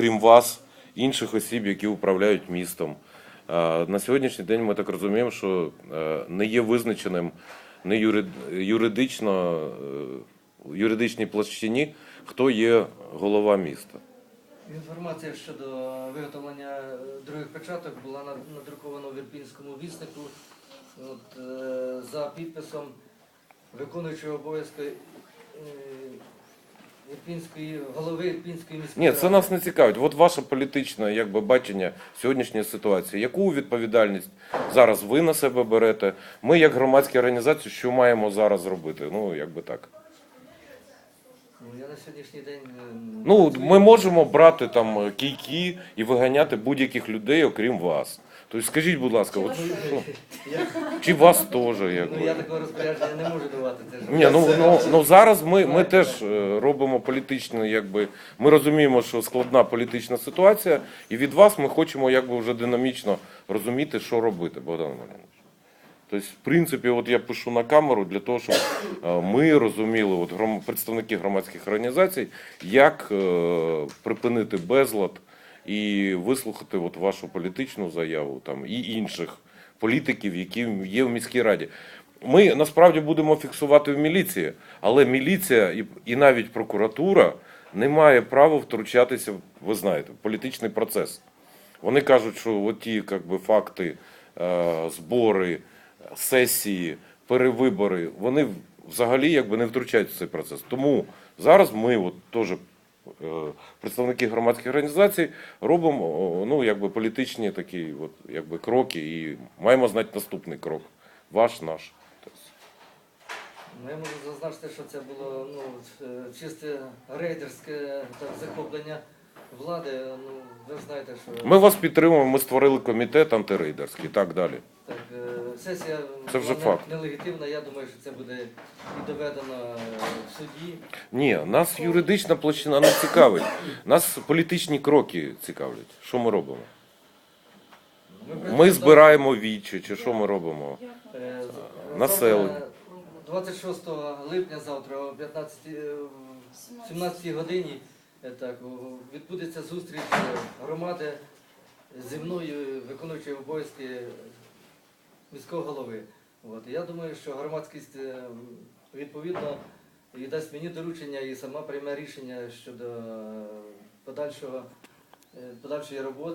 окрім вас, інших осіб, які управляють містом. Е, На сьогоднішній день ми так розуміємо, що е, не є визначеним не юридично, е, юридичній площині, хто є голова міста. Інформація щодо виготовлення других печаток була надрукована в Ірпінському віснику От, за підписом виконуючого обов'язки Ірпінської голови Ірпінської міської Ні, це нас не цікавить. От ваше політичне якби, бачення сьогоднішньої ситуації. Яку відповідальність зараз ви на себе берете? Ми, як громадські організації, що маємо зараз зробити? Ну, якби так. Ну, я на сьогоднішній день е, Ну, ми можемо брати там кійки і виганяти будь-яких людей, окрім вас. Тобто скажіть, будь ласка, от, Я, чи вас теж ну, я якби. такого розпорядження не можу давати. Це ж Ні, ну, ну, ну зараз ми, ми теж е, робимо політичну, якби ми розуміємо, що складна політична ситуація, і від вас ми хочемо якби вже динамічно розуміти, що робити, Богдан Валерійович. Тобто, в принципі, от я пишу на камеру для того, щоб е, ми розуміли, от гром- представники громадських організацій, як е, припинити безлад і вислухати от вашу політичну заяву там і інших політиків, які є в міській раді. Ми насправді будемо фіксувати в міліції, але міліція і, і навіть прокуратура не має права втручатися, ви знаєте, в політичний процес. Вони кажуть, що от ті як би, факти, е, збори, сесії, перевибори, вони взагалі якби не втручаються в цей процес. Тому зараз ми, от теж представники громадських організацій, робимо ну, якби, політичні такі от, якби, кроки і маємо знати наступний крок. Ваш, наш. Ну, я можу зазначити, що це було ну, е, чисте рейдерське так, захоплення влади. Ну, ви знаєте, що Ми вас підтримуємо, ми створили комітет антирейдерський і так далі. так, е, сесія Це вже факт. нелегітимна. Я думаю, що це буде і доведено е, суді. Ні, нас юридична площина не цікавить. Нас політичні кроки цікавлять. Що ми робимо? Ми збираємо вічі, чи що ми робимо? Е, населення. 26 липня завтра о 15, е, 17 годині е, так, о, відбудеться зустріч е, громади зі мною, виконуючи обов'язки міського голови. От. Я думаю, що громадськість е, відповідно і дасть мені доручення і сама прийме рішення щодо е, подальшого, е, подальшої роботи.